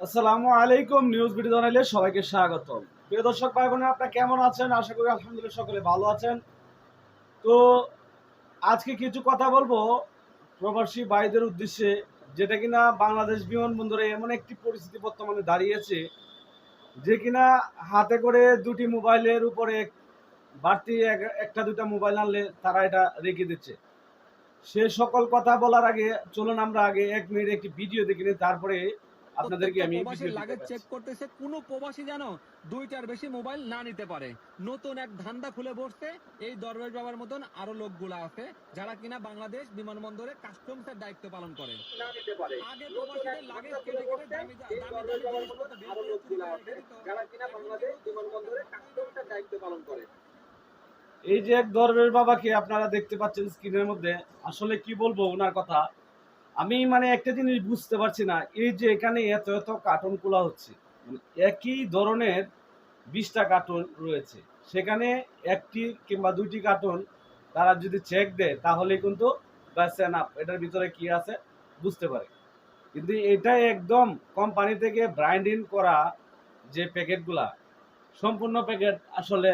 আসসালামু আলাইকুম news video জানাইলে সবাইকে স্বাগত প্রিয় দর্শক ভাই বোনেরা আপনারা কেমন আছেন? আশা করি আলহামদুলিল্লাহ সকলে ভালো আছেন। তো, আজকে কিছু কথা বলব প্রবাসী ভাইদের উদ্দেশ্যে, যেটা কিনা বাংলাদেশ বিমানবন্দরে এমন একটি পরিস্থিতি বর্তমানে দাঁড়িয়েছে, যে কিনা হাতে করে দুটি মোবাইলের উপরে বাড়তি এক- একটা দুটা মোবাইল আনলে তারা এটা রেখে দিচ্ছে। সে সকল কথা বলার আগে, চলুন আমরা আগে এক মিনিট একটি ভিডিও দেখে নিই, তারপরে আপনাদেরকে আমি চেক করতেছে কোন প্রবাসী যেন দুইটার বেশি মোবাইল না নিতে পারে। নতুন এক ধান্দা খুলে বসছে এই দরবেশ বাবার মতন আরও লোকগুলা আছে যারা কিনা বাংলাদেশ বিমানবন্দরে কাস্টমসের দায়িত্ব পালন করে। আগে প্রবাসীদের লাগেজ কেটে কেটে দামি দামি দামি জিনিসপত্র বের করে চুরি করে রেখে দিত। এই যে এক দরবেশ বাবাকে আপনারা দেখতে পাচ্ছেন স্ক্রিনের মধ্যে আসলে কি বলব ওনার কথা? আমি মানে একটা জিনিস বুঝতে পারছি না, এই যে এখানে এত এত কার্টুন খোলা হচ্ছে মানে একই ধরনের বিশটা কার্টুন রয়েছে, সেখানে একটি কিংবা দুইটি কার্টুন তারা যদি চেক দেয়, তাহলে কিন্তু এটার ভিতরে কি আছে বুঝতে পারে। কিন্তু এটা একদম কোম্পানি থেকে ব্র্যান্ডিং করা যে প্যাকেটগুলা, সম্পূর্ণ প্যাকেট আসলে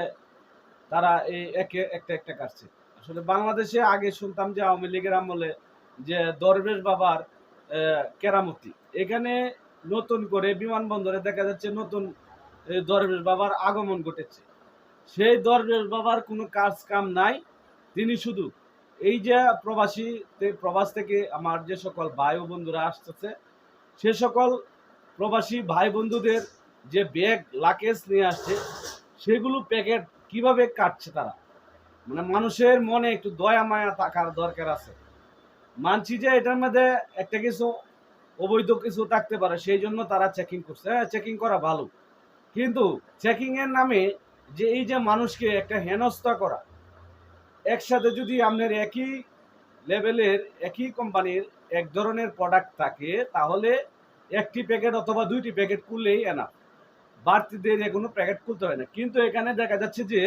তারা এই একে একটা একটা কাটছে। আসলে বাংলাদেশে আগে শুনতাম যে আওয়ামী লীগের আমলে যে দরবেশ বাবার কেরামতি। এখানে নতুন করে বিমানবন্দরে দেখা যাচ্ছে নতুন দরবেশ বাবার আগমন ঘটেছে। সেই দরবেশ বাবার কোনো কাজ কাম নাই। তিনি শুধু এই যে প্রবাসী প্রবাস থেকে আমার যে সকল ভাই ও বন্ধুরা আসতেছে, সে সকল প্রবাসী ভাই বন্ধুদের যে ব্যাগ লাকেজ নিয়ে আসছে, সেগুলো প্যাকেট কীভাবে কাটছে তারা? মানে মানুষের মনে একটু দয়া, মায়া থাকার দরকার আছে। মানছি যে এটার মধ্যে একটা কিছু অবৈধ কিছু থাকতে পারে, সেই জন্য তারা চেকিং করছে। হ্যাঁ চেকিং করা ভালো। কিন্তু চেকিং এর নামে যে এই যে মানুষকে একটা হেনস্থা করা, একসাথে যদি আপনার একই লেভেলের, একই কোম্পানির এক ধরনের প্রোডাক্ট থাকে, তাহলে একটি প্যাকেট অথবা দুইটি প্যাকেট খুললেই এনা বাড়তি দিয়ে কোনো প্যাকেট খুলতে হয় না। কিন্তু এখানে দেখা যাচ্ছে যে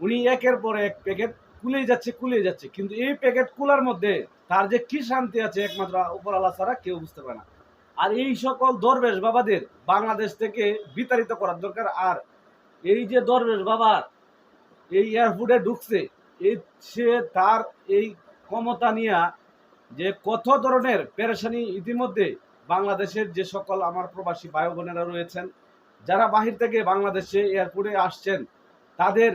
উনি একের পর এক প্যাকেট খুলেই যাচ্ছে খুলেই যাচ্ছে। কিন্তু এই প্যাকেট খোলার মধ্যে তার যে কি শান্তি আছে একমাত্র উপর উপরওয়ালা ছাড়া কেউ বুঝতে পারে না। আর এই সকল দরবেশ বাবাদের বাংলাদেশ থেকে বিতাড়িত করার দরকার। আর এই যে দরবেশ বাবার এই এয়ারপোর্টে ঢুকছে, এই সে তার এই ক্ষমতা নিয়ে যে কত ধরনের পেরেশানি ইতিমধ্যে বাংলাদেশের যে সকল আমার প্রবাসী ভাই বোনেরা রয়েছেন, যারা বাহির থেকে বাংলাদেশে এয়ারপোর্টে আসছেন, তাদের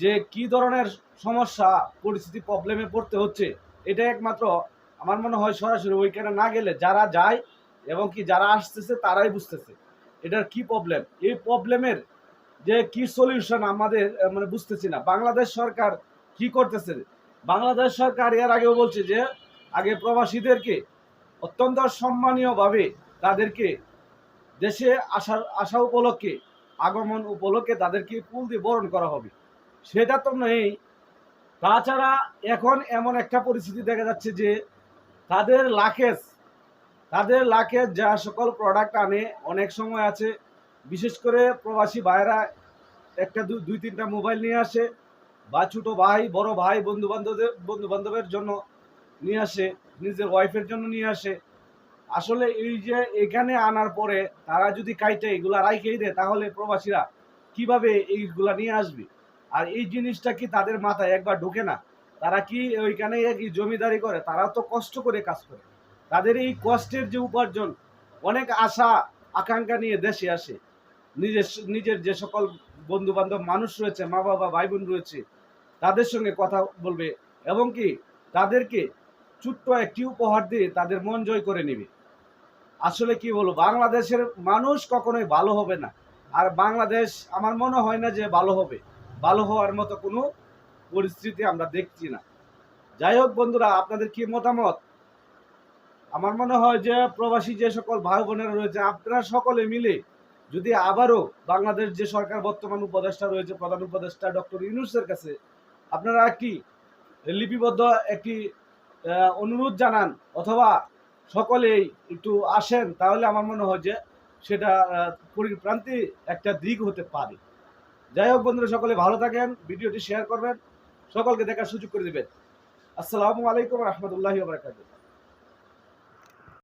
যে কি ধরনের সমস্যা, পরিস্থিতি প্রবলেমে পড়তে হচ্ছে এটা একমাত্র আমার মনে হয় সরাসরি ওইখানে না গেলে যারা যায় এবং কি যারা আসতেছে তারাই বুঝতেছে। এটার কি প্রবলেম এই প্রবলেমের যে কি সলিউশন আমাদের মানে বুঝতেছি না। বাংলাদেশ সরকার কি করতেছে? বাংলাদেশ সরকার এর আগেও বলছে যে, আগে প্রবাসীদেরকে অত্যন্ত সম্মানীয়ভাবে তাদেরকে দেশে আসার, আসা উপলক্ষে, আগমন উপলক্ষে তাদেরকে ফুল দিয়ে বরণ করা হবে। সেটা তো নেই। তাছাড়া এখন এমন একটা পরিস্থিতি দেখা যাচ্ছে যে তাদের লাকেজ তাদের লাকেজ যা সকল প্রোডাক্ট আনে, অনেক সময় আছে, বিশেষ করে প্রবাসী ভাইরা একটা দুই, তিনটা মোবাইল নিয়ে আসে বা ছোটো ভাই, বড় ভাই বন্ধু বান্ধবদের বন্ধু বান্ধবের জন্য নিয়ে আসে, নিজের ওয়াইফের জন্য নিয়ে আসে। আসলে এই যে এখানে আনার পরে তারা যদি কাইটে এগুলা রাইখেই দেয়, তাহলে প্রবাসীরা কীভাবে এইগুলা নিয়ে আসবে? আর এই জিনিসটা কি তাদের মাথায় একবার ঢোকে না? তারা কি ওইখানে জমিদারি করে? তারা তো কষ্ট করে কাজ করে। তাদের এই কষ্টের যে উপার্জন, অনেক আশা, আকাঙ্ক্ষা নিয়ে দেশে আসে। নিজের নিজের যে সকল বন্ধু বান্ধব মানুষ রয়েছে, মা বাবা, ভাই বোন রয়েছে, তাদের সঙ্গে কথা বলবে এবং কি তাদেরকে ছোট্ট একটি উপহার দিয়ে তাদের মন জয় করে নেবে। আসলে কি বলব, বাংলাদেশের মানুষ কখনোই ভালো হবে না। আর বাংলাদেশ, আমার মনে হয় না যে ভালো হবে। ভালো হওয়ার মতো কোনো পরিস্থিতি আমরা দেখছি না। যাই হোক বন্ধুরা, আপনাদের কি মতামত? আমার মনে হয় যে প্রবাসী যে সকল ভাই বোনেরা রয়েছে, আপনারা সকলে মিলে যদি আবারও বাংলাদেশ যে সরকার বর্তমান উপদেষ্টা রয়েছে, প্রধান উপদেষ্টা ডক্টর ইউনুসের কাছে আপনারা একটি লিপিবদ্ধ একটি অনুরোধ জানান অথবা সকলেই একটু আসেন, তাহলে আমার মনে হয় যে সেটা পরিপ্রান্তি একটা দিক হতে পারে। যাই হোক বন্ধুরা, সকলে ভালো থাকেন, ভিডিওটি শেয়ার করবেন, সকলকে দেখার সুযোগ করে দেবেন। আসসালামু আলাইকুম রহমতুল্লাহ বারকাতুহ।